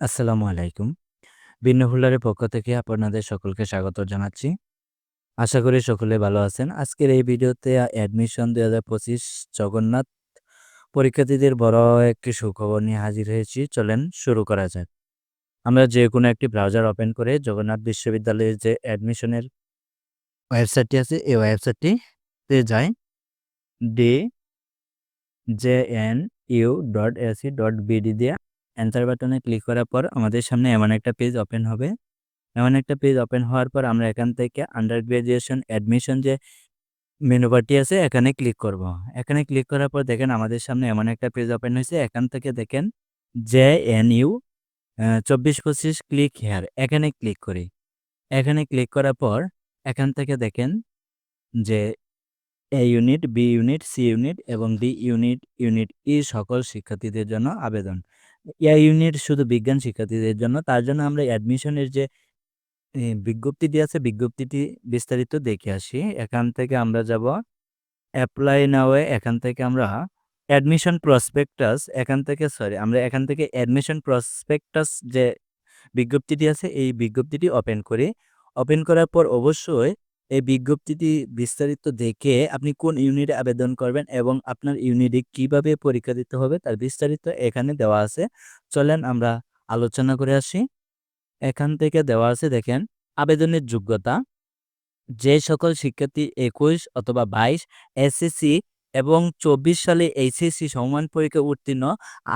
আসসালামু আলাইকুম। ভিন্ন পক্ষ থেকে আপনাদের সকলকে স্বাগত জানাচ্ছি। আশা করি সকলে ভালো আছেন। আজকের এই ভিডিওতে অ্যাডমিশন ২০২৫ জগন্নাথ পরীক্ষার্থীদের বড় একটি সুখবর নিয়ে হাজির হয়েছি। চলেন শুরু করা যাক। আমরা যেকোনো একটি ব্রাউজার ওপেন করে জগন্নাথ বিশ্ববিদ্যালয়ের যে অ্যাডমিশনের ওয়েবসাইটটি আছে, এই ওয়েবসাইটটিতে যাই। ডি জেএনইউ.এসি.বিডি দিয়ে এন্টার বাটনে ক্লিক করার পর আমাদের সামনে এমন একটা পেজ ওপেন হবে। এমন একটা পেজ ওপেন হওয়ার পর আমরা এখান থেকে আন্ডার গ্র্যাজুয়েশন অ্যাডমিশন যে মেনু বারটি আছে এখানে ক্লিক করব। এখানে ক্লিক করার পর দেখেন আমাদের সামনে এমন একটা পেজ ওপেন হয়েছে। এখান থেকে দেখেন জে এন ইউ চব্বিশ পঁচিশ ক্লিক হেয়ার এখানে ক্লিক করি। এখানে ক্লিক করার পর এখান থেকে দেখেন যে A unit, B unit, C unit এবং ডি ইউনিট, ইউনিট ই সকল শিক্ষার্থীদের জন্য আবেদন। এ ইউনিট শুধু বিজ্ঞান শিক্ষার্থীদের জন্য। তার জন্য আমরা অ্যাডমিশনের যে বিজ্ঞপ্তিটি আছে, বিজ্ঞপ্তিটি বিস্তারিত দেখে আসি। এখান থেকে আমরা যাব অ্যাপ্লাই নাও এ, এখান থেকে আমরা অ্যাডমিশন প্রসপেক্টাস এখান থেকে সরি আমরা এখান থেকে অ্যাডমিশন প্রসপেক্টাস যে বিজ্ঞপ্তিটি আছে, এই বিজ্ঞপ্তিটি ওপেন করি। ওপেন করার পর অবশ্যই এই বিজ্ঞপ্তিটি বিস্তারিত দেখে আপনি কোন ইউনিটে আবেদন করবেন এবং আপনার ইউনিটে কীভাবে পরীক্ষা দিতে হবে তার বিস্তারিত এখানে দেওয়া আছে। চলেন আমরা আলোচনা করে আসি। এখান থেকে দেওয়া আছে দেখেন আবেদনের যোগ্যতা। যে সকল শিক্ষার্থী ২১ অথবা ২২ এসএসসি এবং ২৪ সালে এইচএসসি সমমান পরীক্ষা উত্তীর্ণ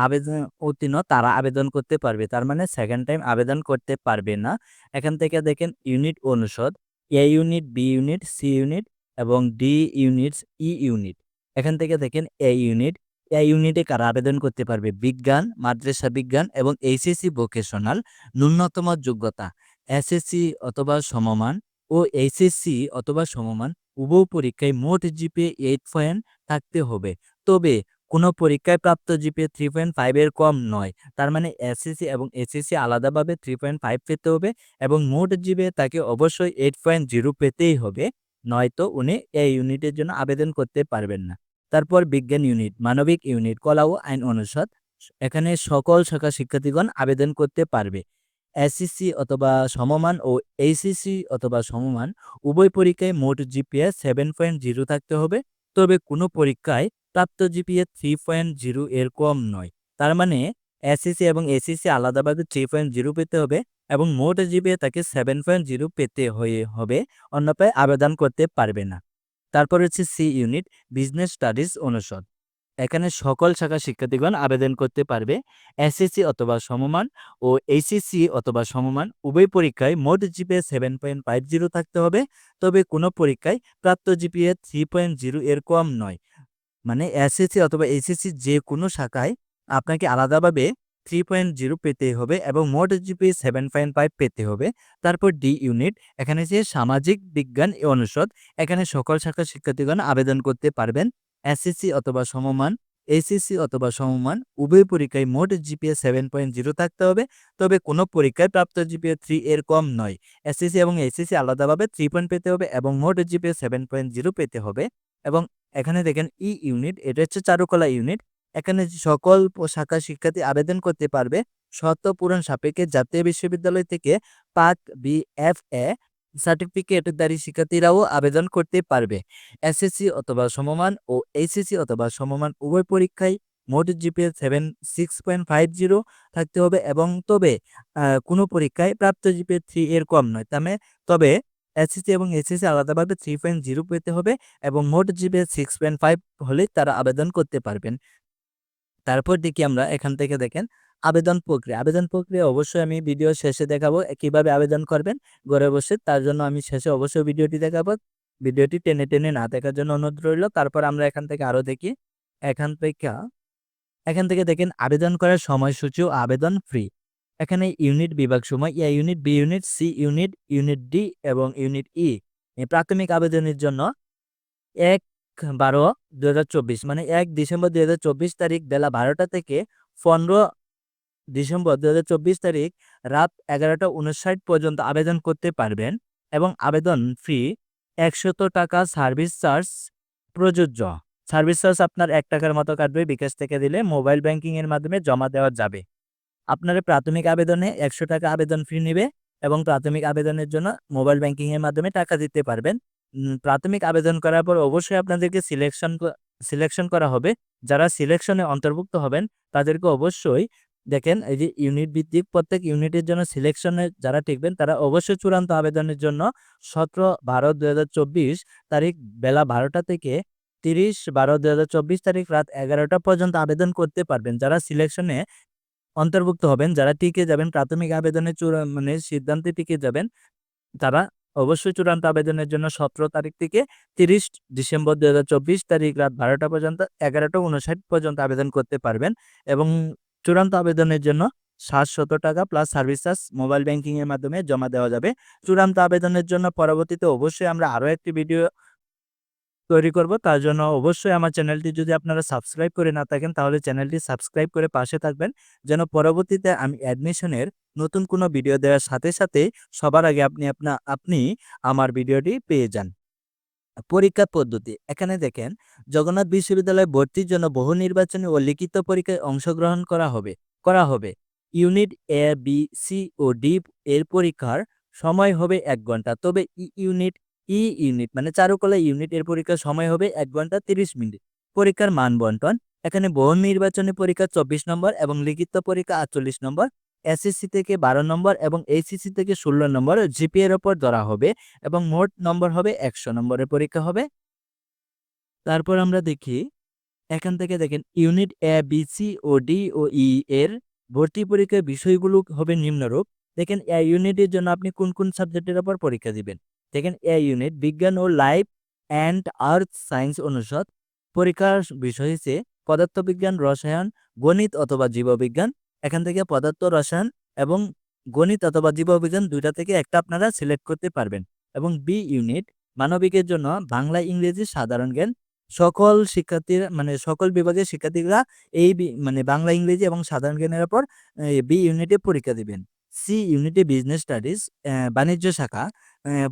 আবেদন উত্তীর্ণ তারা আবেদন করতে পারবে। তার মানে সেকেন্ড টাইম আবেদন করতে পারবে না। এখান থেকে দেখেন ইউনিট অনুষদ, A unit, B unit, C unit এবং ডি ইউনিটস, ই ইউনিট। এখান থেকে দেখেন এ ইউনিট, এ ইউনিটে কারা আবেদন করতে পারবে? বিজ্ঞান, মাদ্রাসা বিজ্ঞান এবং এইচএসসি ভোকেশনাল ন্যূনতম যোগ্যতা এসএসসি অথবা সমমান ও এইচএসসি অথবা সমমান উভয় পরীক্ষায় মোট জিপিএ ৮ পয়েন্ট থাকতে হবে। তবে কোনো পরীক্ষায় প্রাপ্ত জিপিএ থ্রি পয়েন্ট ফাইভের কম নয়। তার মানে এসএসসি এবং এইচএসসি আলাদাভাবে 3.5 পেতে হবে এবং মোট জিপিএ তাকে অবশ্যই 8.0 পেতেই হবে। নয়তো উনি এই ইউনিটের জন্য আবেদন করতে পারবেন না। তারপর বিজ্ঞান ইউনিট, মানবিক ইউনিট, কলা ও আইন অনুষদ। এখানে সকল শাখা শিক্ষার্থীগণ আবেদন করতে পারবে। এসএসসি অথবা সমমান ও এইচএসসি অথবা সমমান উভয় পরীক্ষায় মোট জিপিএ 7.0 থাকতে হবে। তবে কোনো পরীক্ষায় প্রাপ্ত জিপিএ 3.0 এর কম নয়। তার মানে এসএসসি এবং এসএসসি আলাদাভাবে 3.0 পেতে হবে এবং মোট জিপিএ তাকে 7.0 পেতে হয়ে হবে অন্যপায় আবেদন করতে পারবে না। তারপর হচ্ছে সি ইউনিট বিজনেস স্টাডিজ অনুষদ। এখানে সকল শাখার শিক্ষার্থীগণ আবেদন করতে পারবে। এসএসসি অথবা সমমান ও এইচএসসি অথবা সমমান উভয় পরীক্ষায় মোট জিপিএ 7.50 থাকতে হবে। তবে কোনো পরীক্ষায় প্রাপ্ত জিপিএ 3.0 এর কম নয়। মানে এসএসসি অথবা এইচএসসি যে কোনো শাখায় আপনাকে আলাদাভাবে 3.0 পেতে হবে এবং মোট জিপিএ 7.5 পেতে হবে। তারপর ডি ইউনিট, এখানে যে সামাজিক বিজ্ঞান অনুষদ, এখানে সকল শাখার শিক্ষার্থীগণ আবেদন করতে পারবেন। এসএসসি অথবা সমমান, এইচএসসি অথবা সমমান উভয় পরীক্ষায় মোট জিপিএ 7.0 থাকতে হবে। তবে কোনো পরীক্ষায় প্রাপ্ত জিপিএ থ্রি এর কম নয়। এসএসসি এবং এইচএসসি আলাদাভাবে থ্রি পয়েন্ট পেতে হবে এবং মোট জিপিএ 7.0 পেতে হবে এবং এখানে দেখেন ই ইউনিট এটা হচ্ছে চারুকলা ইউনিট। এখানে সকল শাখা শিক্ষার্থী আবেদন করতে পারবে। শর্ত পূরণ সাপেক্ষে জাতীয় বিশ্ববিদ্যালয় থেকে পাঠ বি.এফ.এ সার্টিফিকেটধারী শিক্ষার্থীরাও আবেদন করতে পারবে। এসএসসি অথবা সমমান ও এইচএসসি অথবা সমমান উভয় পরীক্ষায় মোট জিপিএ 7 6.50 থাকতে হবে এবং তবে কোনো পরীক্ষায় প্রাপ্ত জিপিএ থ্রি এর কম নয়। তামে, তবে এসএসসি এবং এইচএসসি আলাদাভাবে 3.0 পেতে হবে এবং মোট জিপিএ 6.5 হলেই তারা আবেদন করতে পারবেন। তারপর দেখি আমরা এখান থেকে দেখেন আবেদন প্রক্রিয়া। আবেদন প্রক্রিয়া অবশ্যই আমি ভিডিও শেষে দেখাবো কীভাবে আবেদন করবেন ঘরে বসে। তার জন্য আমি শেষে অবশ্যই ভিডিওটি দেখাবো। ভিডিওটি টেনে, টেনে না দেখার জন্য অনুরোধ রইল। তারপর আমরা এখান থেকে আরও দেখি। এখান থেকে এখান থেকে দেখেন আবেদন করার সময়সূচি ও আবেদন ফ্রি। এখানে ইউনিট বিভাগ সময় A unit, B unit, C unit, unit D এবং ইউনিট ই প্রাথমিক আবেদনের জন্য ১-১২-২০২৪ মানে এক ডিসেম্বর ২০২৪ তারিখ বেলা ১২টা থেকে ১৫ ডিসেম্বর ২০২৪ তারিখ রাত ১১টা ৫৯ পর্যন্ত আবেদন করতে পারবেন এবং আবেদন ফি ৳১০০ সার্ভিস চার্জ প্রযোজ্য। সার্ভিস চার্জ আপনার এক টাকার মতো কাটবে, বিকাশ থেকে দিলে মোবাইল ব্যাংকিং এর মাধ্যমে জমা দেওয়া যাবে। আপনার প্রাথমিক আবেদনে একশো টাকা আবেদন ফি নেবে এবং প্রাথমিক আবেদনের জন্য মোবাইল ব্যাংকিং এর মাধ্যমে টাকা দিতে পারবেন প্রাথমিক আবেদন করার পর অবশ্যই আপনাদেরকে সিলেকশন সিলেকশন করা হবে যারা সিলেকশনে অন্তর্ভুক্ত হবেন, তাদেরকে অবশ্যই দেখেন, এই যে ইউনিট ভিত্তিক প্রত্যেক ইউনিটের জন্য সিলেকশনে যারা টিকবেন, তারা অবশ্যই চূড়ান্ত আবেদনের জন্য সতেরো বারো চব্বিশ তারিখ বেলা বারোটা থেকে তিরিশ বারো চব্বিশ তারিখ রাত এগারোটা পর্যন্ত আবেদন করতে পারবেন। যারা সিলেকশনে অন্তর্ভুক্ত হবেন, যারা টিকে যাবেন, প্রাথমিক আবেদনে চূড়া মানে সিদ্ধান্তে টিকে যাবেন, তারা অবশ্যই চূড়ান্ত আবেদনের জন্য সতেরো তারিখ থেকে তিরিশ ডিসেম্বর দু হাজার চব্বিশ তারিখ রাত বারোটা পর্যন্ত এগারোটা উনষাট পর্যন্ত আবেদন করতে পারবেন এবং চূড়ান্ত আবেদনের জন্য সাতশত টাকা plus service charge mobile banking এর মাধ্যমে জমা দেওয়া যাবে। চূড়ান্ত আবেদনের জন্য পরবর্তীতে অবশ্যই আমরা আরও একটি ভিডিও তৈরি করব। তার জন্য অবশ্যই আমার চ্যানেলটি যদি আপনারা সাবস্ক্রাইব করে না থাকেন, তাহলে চ্যানেলটি সাবস্ক্রাইব করে পাশে থাকবেন। যেন পরবর্তীতে আমি অ্যাডমিশনের নতুন কোনো ভিডিও দেওয়ার সাথে সাথে সবার আগে আপনি আপনা, আপনি আমার ভিডিওটি পেয়ে যান। পরীক্ষা পদ্ধতি। এখানে দেখেন, জগন্নাথ বিশ্ববিদ্যালয়ে ভর্তির জন্য বহু নির্বাচনী ও লিখিত পরীক্ষায় অংশগ্রহণ করা হবে করা হবে। ইউনিট এ বি সি ও ডি এর পরীক্ষার সময় হবে এক ঘণ্টা। তবে ই ইউনিট ই ইউনিট মানে চারুকলা ইউনিট এর পরীক্ষার সময় হবে এক ঘণ্টা তিরিশ মিনিট। পরীক্ষার মান বন্টন। এখানে বহু নির্বাচনী পরীক্ষা চব্বিশ নম্বর এবং লিখিত পরীক্ষা আটচল্লিশ নম্বর এসএসসি থেকে বারো নম্বর এবং এইচএসসি থেকে ষোলো নম্বর জিপিএর ওপর ধরা হবে এবং মোট নম্বর হবে একশো নম্বরের পরীক্ষা হবে। তারপর আমরা দেখি, এখান থেকে দেখেন ইউনিট এ বি সি ও ডি ও ই এর ভর্তি পরীক্ষার বিষয়গুলো হবে নিম্নরূপ। দেখেন এ ইউনিটের জন্য আপনি কোন কোন সাবজেক্টের ওপর পরীক্ষা দিবেন? দেখেন এ ইউনিট বিজ্ঞান ও লাইফ অ্যান্ড আর্থ সায়েন্স অনুষদ। পরীক্ষার বিষয় হচ্ছে পদার্থবিজ্ঞান, রসায়ন, গণিত অথবা জীববিজ্ঞান। এখান থেকে পদার্থ, রসায়ন এবং গণিত অথবা জীববিজ্ঞান দুইটা থেকে একটা আপনারা সিলেক্ট করতে পারবেন এবং বি ইউনিট মানবিকের জন্য বাংলা, ইংরেজি সাধারণ জ্ঞান। সকল শিক্ষার্থীর মানে সকল বিভাগের শিক্ষার্থীরা এই মানে বাংলা, ইংরেজি এবং সাধারণ জ্ঞানের উপর বি ইউনিটে পরীক্ষা দিবেন। সি ইউনিটে বিজনেস স্টাডিজ বাণিজ্য শাখা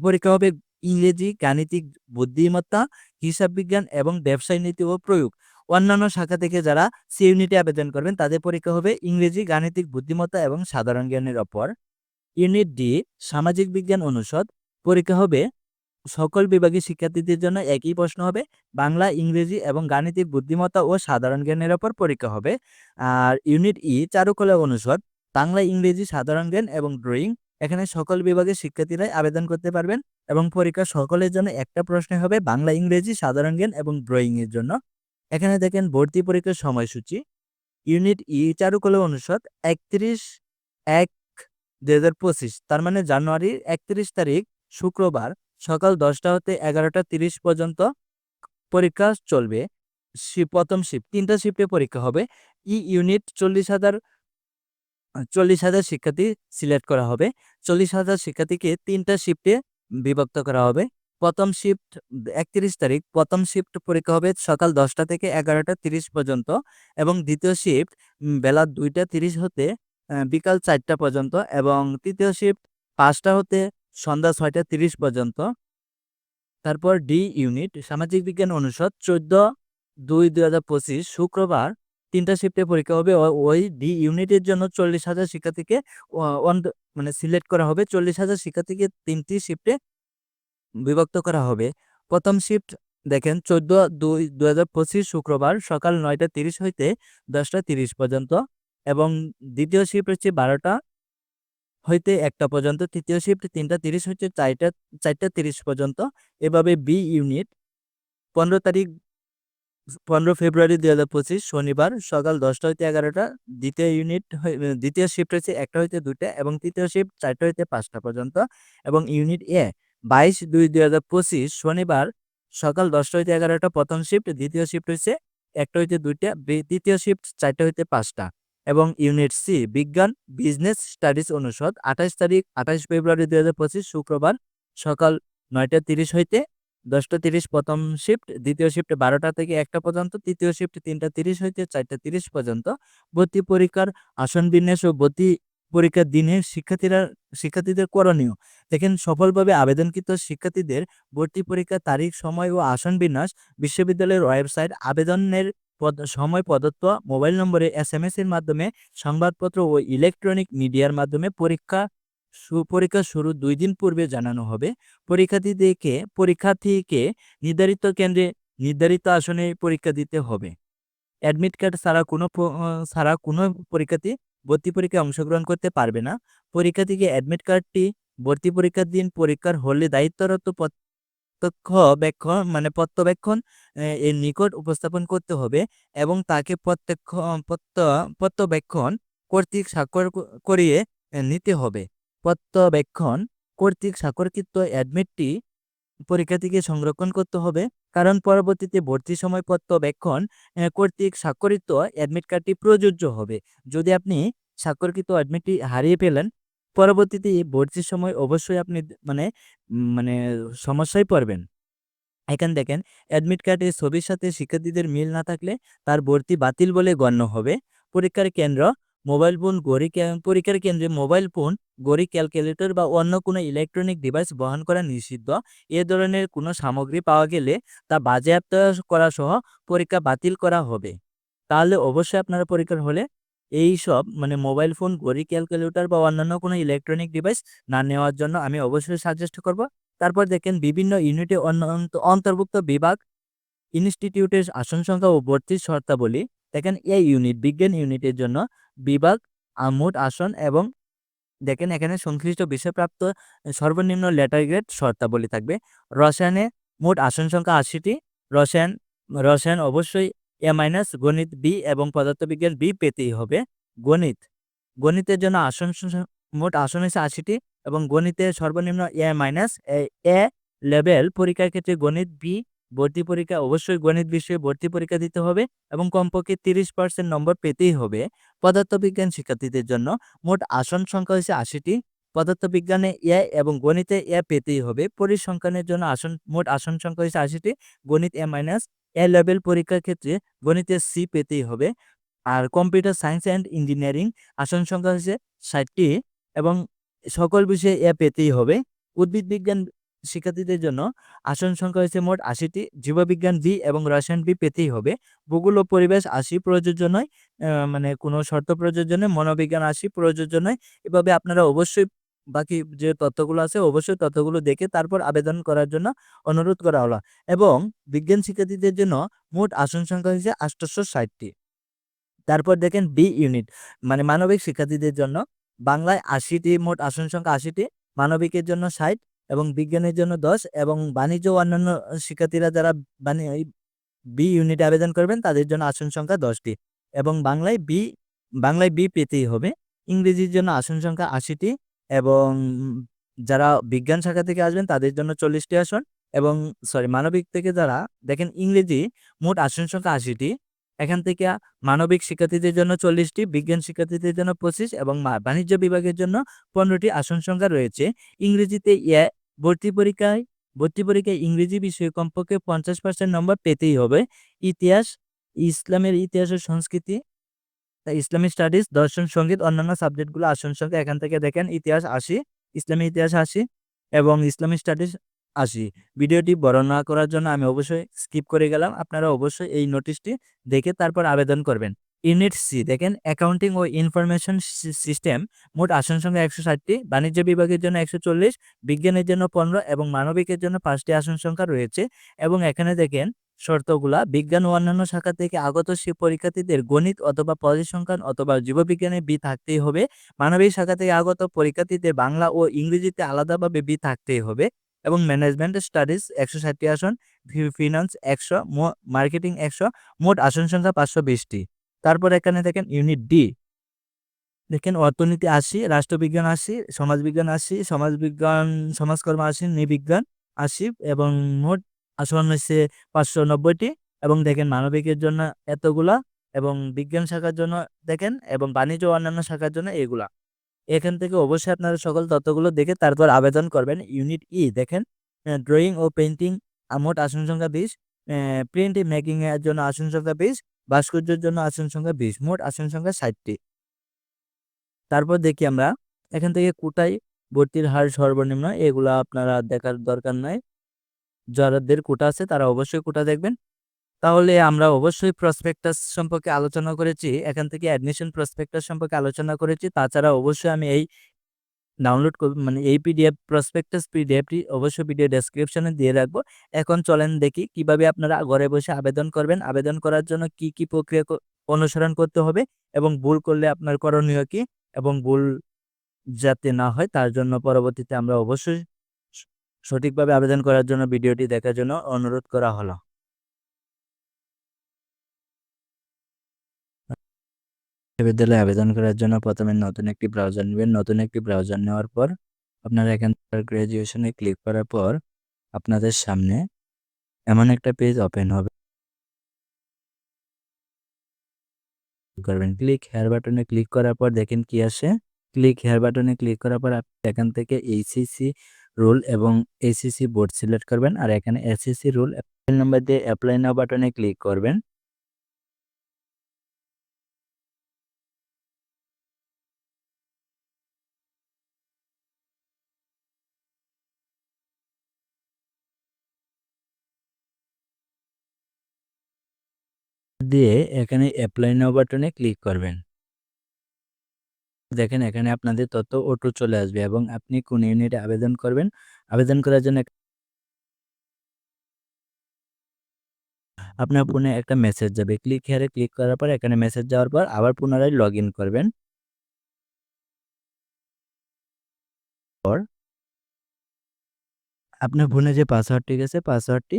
পরীক্ষা হবে ইংরেজি, গাণিতিক বুদ্ধিমত্তা, হিসাব বিজ্ঞান এবং ব্যবসায় নীতি ও প্রয়োগ। অন্যান্য শাখা থেকে যারা সি ইউনিটে আবেদন করবেন, তাদের পরীক্ষা হবে ইংরেজি, গাণিতিক বুদ্ধিমত্তা এবং সাধারণ জ্ঞানের ওপর। ইউনিট ডি, সামাজিক বিজ্ঞান অনুষদ, পরীক্ষা হবে সকল বিভাগের শিক্ষার্থীদের জন্য একই প্রশ্ন হবে, বাংলা, ইংরেজি এবং গাণিতিক বুদ্ধিমত্তা ও সাধারণ জ্ঞানের ওপর পরীক্ষা হবে। আর ইউনিট ই, চারুকলা অনুষদ, বাংলা, ইংরেজি, সাধারণ জ্ঞান এবং ড্রয়িং, এখানে সকল বিভাগের শিক্ষার্থীরাই আবেদন করতে পারবেন এবং পরীক্ষা সকলের জন্য একটা প্রশ্ন হবে, বাংলা, ইংরেজি, সাধারণ জ্ঞান এবং ড্রয়িংয়ের জন্য। এখানে দেখেন ভর্তি পরীক্ষার সময়সূচি। ইউনিট ই চারুকলা অনুষদ একত্রিশ এক দুই হাজার পঁচিশ, তার মানে জানুয়ারির একত্রিশ তারিখ, শুক্রবার সকাল দশটা হতে এগারোটা তিরিশ পর্যন্ত পরীক্ষা চলবে। প্রথম শিফট, তিনটা শিফটে পরীক্ষা হবে। ই ইউনিট চল্লিশ হাজার চল্লিশ হাজার শিক্ষার্থী সিলেক্ট করা হবে। চল্লিশ হাজার শিক্ষার্থীকে তিনটা শিফটে বিভক্ত করা হবে। প্রথম শিফট একত্রিশ তারিখ, প্রথম শিফট পরীক্ষা হবে সকাল দশটা থেকে এগারোটা তিরিশ পর্যন্ত এবং দ্বিতীয় শিফট বেলা দুইটা তিরিশ হতে বিকাল চারটা পর্যন্ত এবং তৃতীয় শিফট পাঁচটা হতে সন্ধ্যা ছয়টা তিরিশ পর্যন্ত। তারপর ডি ইউনিট সামাজিক বিজ্ঞান অনুষদ, চোদ্দ দুই দুই হাজার পঁচিশ, শুক্রবার তিনটা শিফটে পরীক্ষা হবে। ওই ডি ইউনিটের জন্য চল্লিশ হাজার শিক্ষার্থীকে মানে সিলেক্ট করা হবে। চল্লিশ হাজার শিক্ষার্থীকে তিনটি শিফটে বিভক্ত করা হবে। প্রথম শিফট দেখেন, চোদ্দ দুই পঁচিশ শুক্রবার সকাল নয়টা তিরিশ হইতে দশটা তিরিশ পর্যন্ত এবং দ্বিতীয় শিফট হচ্ছে বারোটা হইতে একটা পর্যন্ত, তৃতীয় শিফট তিনটা তিরিশ হচ্ছে চারটা চারটা তিরিশ পর্যন্ত। এভাবে বি ইউনিট পনেরো তারিখ, পনেরো ফেব্রুয়ারি দুই হাজার পঁচিশ শনিবার সকাল দশটা হইতে এগারোটা, দ্বিতীয় ইউনিট দ্বিতীয় শিফট হচ্ছে একটা হইতে দুটা এবং তৃতীয় শিফট চারটা হইতে পাঁচটা পর্যন্ত এবং ইউনিট এ বাইশ দুই দুই হাজার পঁচিশ শনিবার সকাল দশটা হইতে এগারোটা, প্রথম শিফট দ্বিতীয় শিফট হচ্ছে একটা হইতে দুইটা তৃতীয় শিফট চারটা হইতে পাঁচটা এবং ইউনিট সি বিজ্ঞান বিজনেস স্টাডিজ অনুষদ, আঠাশ তারিখ, আঠাশ ফেব্রুয়ারি দুই হাজার পঁচিশ শুক্রবার সকাল নয়টা তিরিশ হইতে দশটা তিরিশ, প্রথম শিফট দ্বিতীয় শিফট বারোটা থেকে একটা পর্যন্ত, তৃতীয় শিফট তিনটা তিরিশ হইতে চারটা তিরিশ পর্যন্ত। ভর্তি পরীক্ষার আসন বিন্যাস ও ভর্তি পরীক্ষার দিনে শিক্ষার্থীরা, শিক্ষার্থীদের করণীয়। দেখেন, সফলভাবে আবেদনকৃত শিক্ষার্থীদের ভর্তি পরীক্ষার তারিখ, সময় ও আসন বিন্যাস বিশ্ববিদ্যালয়ের ওয়েবসাইট আবেদনের সময় প্রদত্ত মোবাইল নম্বরে এসএমএস এর মাধ্যমে সংবাদপত্র ও ইলেকট্রনিক মিডিয়ার মাধ্যমে পরীক্ষা পরীক্ষা শুরু দুই দিন পূর্বে জানানো হবে। পরীক্ষার্থীদেরকে, পরীক্ষার্থীকে নির্ধারিত কেন্দ্রে নির্ধারিত আসনে পরীক্ষা দিতে হবে। অ্যাডমিট কার্ড ছাড়া কোনো ছাড়া কোনো পরীক্ষার্থী ভর্তি পরীক্ষায় অংশগ্রহণ করতে পারবে না। পরীক্ষা থেকে অ্যাডমিট কার্ডটি ভর্তি পরীক্ষার দিন পরীক্ষার হলে দায়িত্বরত প্রত্যক্ষবেক্ষণ মানে প্রত্যবেক্ষণ এর নিকট উপস্থাপন করতে হবে এবং তাকে প্রত্যক্ষ, প্রত্য, প্রত্যবেক্ষণ কর্তৃক স্বাক্ষর করিয়ে নিতে হবে। প্রত্যবেক্ষণ কর্তৃক স্বাক্ষরকৃত অ্যাডমিটটি পরীক্ষার্থীকে সংরক্ষণ করতে হবে। কারণ পরবর্তীতে ভর্তির সময় পত্রবেক্ষণ কর্তৃক স্বাক্ষরিত অ্যাডমিট কার্ডটি প্রযোজ্য হবে। যদি আপনি স্বাক্ষরকৃত অ্যাডমিটটি হারিয়ে ফেলেন, পরবর্তীতে ভর্তির সময় অবশ্যই আপনি মানে মানে সমস্যায় পড়বেন। এখানে দেখেন অ্যাডমিট কার্ডের ছবির সাথে শিক্ষার্থীদের মিল না থাকলে তার ভর্তি বাতিল বলে গণ্য হবে। পরীক্ষার কেন্দ্র মোবাইল ফোন, গড়ি পরীক্ষার কেন্দ্রে মোবাইল ফোন, গড়ি, ক্যালকুলেটর বা অন্য কোনো ইলেকট্রনিক ডিভাইস বহন করা নিষিদ্ধ। এ ধরনের কোনো সামগ্রী পাওয়া গেলে তা বাজেয়াপ্ত করা সহ পরীক্ষা বাতিল করা হবে। তাহলে অবশ্যই আপনারা পরীক্ষার হলে এই সব মানে মোবাইল ফোন ঘড়ি ক্যালকুলেটর বা অন্যান্য কোনো ইলেকট্রনিক ডিভাইস না নেওয়ার জন্য আমি অবশ্যই সাজেস্ট করব। তারপর দেখেন বিভিন্ন ইউনিটে অন্তর্ভুক্ত বিভাগ, ইনস্টিটিউটের আসন সংখ্যা ও ভর্তির শর্তাবলী। দেখেন এই ইউনিট, বিজ্ঞান ইউনিটের জন্য বিভাগ মোট আসন এবং দেখেন এখানে সংশ্লিষ্ট বিষয়প্রাপ্ত সর্বনিম্ন লেটার গ্রেড শর্তাবলী থাকবে। রসায়নে মোট আসন সংখ্যা আশিটি। রসায়ন রসায়ন অবশ্যই এ মাইনাস গণিত বি এবং পদার্থবিজ্ঞান বি পেতেই হবে। গণিত, গণিতের জন্য আসন মোট আসন হচ্ছে আশিটি এবং গণিতে সর্বনিম্ন এ মাইনাস এ লেভেল পরীক্ষার ক্ষেত্রে গণিত বি ভর্তি পরীক্ষা অবশ্যই গণিত বিষয়ে ভর্তি পরীক্ষা দিতে হবে এবং কমপক্ষে তিরিশ পার্সেন্ট নম্বর পেতেই হবে পদার্থবিজ্ঞান শিক্ষার্থীদের জন্য। মোট আসন সংখ্যা হচ্ছে আশিটি। পদার্থবিজ্ঞানে এ এবং গণিতে এ পেতেই হবে। পরিসংখ্যানের জন্য আসন, মোট আসন সংখ্যা হচ্ছে আশিটি। গণিত এ মাইনাস এ লেভেল পরীক্ষার ক্ষেত্রে গণিতে সি পেতেই হবে। আর কম্পিউটার সায়েন্স অ্যান্ড ইঞ্জিনিয়ারিং, আসন সংখ্যা হচ্ছে ষাটটি এবং সকল বিষয়ে এ পেতেই হবে। উদ্ভিদ বিজ্ঞান শিক্ষার্থীদের জন্য আসন সংখ্যা হচ্ছে মোট আশিটি। জীববিজ্ঞান বি এবং রসায়ন বি পেতেই হবে। ভূগোল ও পরিবেশ আশি, প্রযোজ্য নয়। মানে কোনো শর্ত প্রযোজ্য নয়, মনোবিজ্ঞান আশি, প্রযোজ্য নয়। এভাবে আপনারা অবশ্যই বাকি যে তথ্যগুলো আছে, অবশ্যই তথ্যগুলো দেখে তারপর আবেদন করার জন্য অনুরোধ করা হলো। এবং বিজ্ঞান শিক্ষার্থীদের জন্য মোট আসন সংখ্যা হয়েছে আটশোশো ষাটটি। তারপর দেখেন বি ইউনিট। মানে মানবিক শিক্ষার্থীদের জন্য বাংলায় আশিটি, মোট আসন সংখ্যা আশিটি, মানবিকের জন্য ষাট এবং বিজ্ঞানের জন্য দশ এবং বাণিজ্য ও অন্যান্য শিক্ষার্থীরা যারা বি ইউনিটে আবেদন করবেন, তাদের জন্য আসন সংখ্যা দশটি এবং বাংলায় বি বাংলায় বি পেতেই হবে। ইংরেজির জন্য আসন সংখ্যা আশিটি এবং যারা বিজ্ঞান শাখা থেকে আসবেন, তাদের জন্য চল্লিশটি আসন এবং, সরি, মানবিক থেকে যারা, দেখেন ইংরেজি মোট আসন সংখ্যা আশিটি। এখান থেকে মানবিক শিক্ষার্থীদের জন্য চল্লিশটি, বিজ্ঞান শিক্ষার্থীদের জন্য পঁচিশ এবং বাণিজ্য বিভাগের জন্য পনেরোটি আসন সংখ্যা রয়েছে। ইংরেজিতে ভর্তি পরীক্ষায় ভর্তি পরীক্ষায় ইংরেজি বিষয়ে কমপক্ষে পঞ্চাশ পার্সেন্ট নম্বর পেতেই হবে। ইতিহাস, ইসলামের ইতিহাস ও সংস্কৃতি, তা ইসলামিক স্টাডিজ দর্শন, সংগীত, অন্যান্য সাবজেক্টগুলো আসন সংখ্যা এখান থেকে দেখেন, ইতিহাস আশি ইসলামী ইতিহাস আশি এবং ইসলামিক স্টাডিজ আসি ভিডিওটি বর্ণনা করার জন্য আমি অবশ্যই স্কিপ করে গেলাম। আপনারা অবশ্যই এই নোটিশটি দেখে তারপর আবেদন করবেন। ইউনিট সি দেখেন অ্যাকাউন্টিং ও ইনফরমেশন সিস্টেম মোট আসন সংখ্যা একশো ষাটটি, বাণিজ্য বিভাগের জন্য একশো চল্লিশ, বিজ্ঞানের জন্য পনেরো এবং মানবিকের জন্য পাঁচটি আসন সংখ্যা রয়েছে। এবং এখানে দেখেন, শর্তগুলা, বিজ্ঞান ও অন্যান্য শাখা থেকে আগত সে পরীক্ষার্থীদের গণিত অথবা পরিসংখ্যান অথবা জীববিজ্ঞানে বি থাকতেই হবে। মানবিক শাখা থেকে আগত পরীক্ষার্থীদের বাংলা ও ইংরেজিতে আলাদাভাবে বি থাকতেই হবে। এবং ম্যানেজমেন্ট স্টাডিজ একশো ষাটটি আসন ফিনান্স একশো মার্কেটিং একশো, মোট আসন সংখ্যা পাঁচশো বিশটি। তারপর এখানে দেখেন ইউনিট ডি দেখেন অর্থনীতি আশি রাষ্ট্রবিজ্ঞান আশি সমাজবিজ্ঞান আশি সমাজবিজ্ঞান, সমাজকর্ম আশি নৃবিজ্ঞান আশি এবং মোট আসন হচ্ছে পাঁচশো নব্বইটি এবং দেখেন মানবিকের জন্য এতগুলা এবং বিজ্ঞান শাখার জন্য দেখেন এবং বাণিজ্য অন্যান্য শাখার জন্য এগুলা। এখান থেকে অবশ্যই আপনারা সকল তথ্যগুলো দেখে তারপর আবেদন করবেন ইউনিট ই দেখেন ড্রয়িং ও পেন্টিং মোট আসন সংখ্যা বিশ প্রিন্ট মেকিং এর জন্য আসন সংখ্যা বিশ ভাস্কর্যের জন্য আসন সংখ্যা বিশ, মোট আসন সংখ্যা ষাটটি। তারপর দেখি আমরা, এখান থেকে কোটায় ভর্তির হার সর্বনিম্ন, এগুলা আপনারা দেখার দরকার নাই। যাদের কোটা আছে, তারা অবশ্যই কোটা দেখবেন। তাহলে আমরা অবশ্যই প্রসপেক্টাস সম্পর্কে আলোচনা করেছি, এখান থেকে অ্যাডমিশন প্রসপেক্টাস সম্পর্কে আলোচনা করেছি। তাছাড়া অবশ্যই আমি এই ডাউনলোড করব মানে এই পিডিএফ প্রসপেক্টাস পিডিএফটি অবশ্যই ভিডিও ডেসক্রিপশনে দিয়ে রাখব। এখন চলেন দেখি কীভাবে আপনারা ঘরে বসে আবেদন করবেন। আবেদন করার জন্য কি কি প্রক্রিয়া অনুসরণ করতে হবে এবং ভুল করলে আপনার করণীয় কি এবং ভুল যাতে না হয় তার জন্য পরবর্তীতে আমরা অবশ্যই সঠিকভাবে আবেদন করার জন্য ভিডিওটি দেখার জন্য অনুরোধ করা হলো। বিশ্ববিদ্যালয়ে আবেদন করার জন্য প্রথমে নতুন একটি ব্রাউজার নেবেন। নতুন একটি ব্রাউজার নেওয়ার পর আপনারা এখান থেকে গ্র্যাজুয়েশনে ক্লিক করার পর আপনাদের সামনে এমন একটা পেজ ওপেন হবে। করবেন ক্লিক হেয়ার বাটনে ক্লিক করার পর দেখেন কি আসে। ক্লিক হেয়ার বাটনে ক্লিক করার পর আপনি এখান থেকে এইসিসি রুল এবং এসিসি বোর্ড সিলেক্ট করবেন। আর এখানে এসিসি রুল নাম্বার দিয়ে অ্যাপ্লাই নাও বাটনে ক্লিক করবেন। দিয়ে এখানে অ্যাপ্লাই নাও বাটনে ক্লিক করবেন। দেখেন এখানে আপনাদের তথ্য অটো চলে আসবে এবং আপনি কোন ইউনিটে আবেদন করবেন। আবেদন করার জন্য আপনার ফোনে একটা মেসেজ যাবে। ক্লিক হেয়ারে ক্লিক করার পর এখানে মেসেজ যাওয়ার পর আবার পুনরায় লগ করবেন। পর আপনার ফোনে যে পাসওয়ার্ডটি গেছে পাসওয়ার্ডটি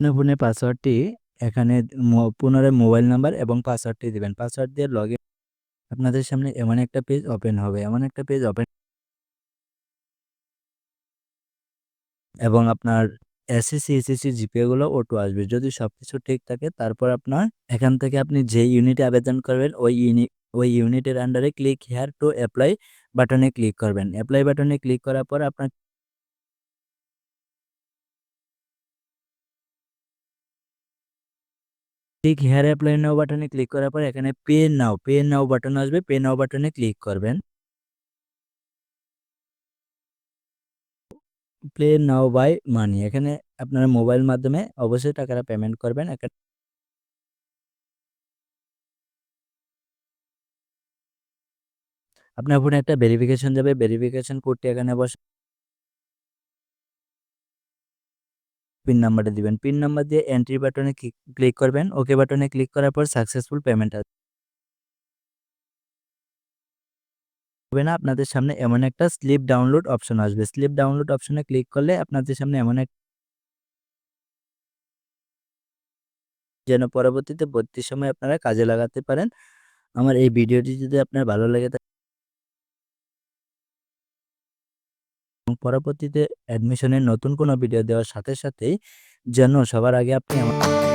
আপনার ফোনে পাসওয়ার্ডটি এখানে পুনরায় মোবাইল নাম্বার এবং পাসওয়ার্ডটি দিবেন। পাসওয়ার্ড দিয়ে লগ আপনাদের সামনে এমন একটা পেজ ওপেন হবে, এমন একটা পেজ ওপেন এবং আপনার এসএসসি এসএসসি জিপিএগুলো অটো আসবে। যদি সব কিছু ঠিক থাকে, তারপর আপনার এখান থেকে আপনি যে ইউনিটে আবেদন করবেন, ওই ইউনিট ওই ইউনিটের আন্ডারে ক্লিক হেয়ার টু অ্যাপ্লাই বাটনে ক্লিক করবেন। অ্যাপ্লাই বাটনে ক্লিক করার পর আপনার ঠিক হেয়ার অ্যাপ্লাই নাও বাটনে ক্লিক করার পর এখানে pay now pay now button আসবে পে নাও বাটনে ক্লিক করবেন। প্লে নাও বাই মানি এখানে আপনারা মোবাইল মাধ্যমে অবশ্যই টাকাটা পেমেন্ট করবেন। আপনার ফোনে একটা ভেরিফিকেশন যাবে ভেরিফিকেশন কোডটি এখানে বসে পিন নাম্বারটা দিবেন। পিন নাম্বার দিয়ে এন্ট্রি বাটনে ক্লিক করবেন। ওকে বাটনে ক্লিক করার পর সাকসেসফুল পেমেন্ট হবে না, আপনাদের সামনে এমন একটা স্লিপ ডাউনলোড অপশন আসবে। স্লিপ ডাউনলোড অপশনে ক্লিক করলে আপনাদের সামনে এমন এক যেন পরবর্তীতে ভর্তির সময় আপনারা কাজে লাগাতে পারেন। আমার এই ভিডিওটি যদি আপনার ভালো লেগে পরবর্তীতে অ্যাডমিশনের নতুন কোনো ভিডিও দেওয়ার সাথে সাথেই যেন সবার আগে আপনি আমার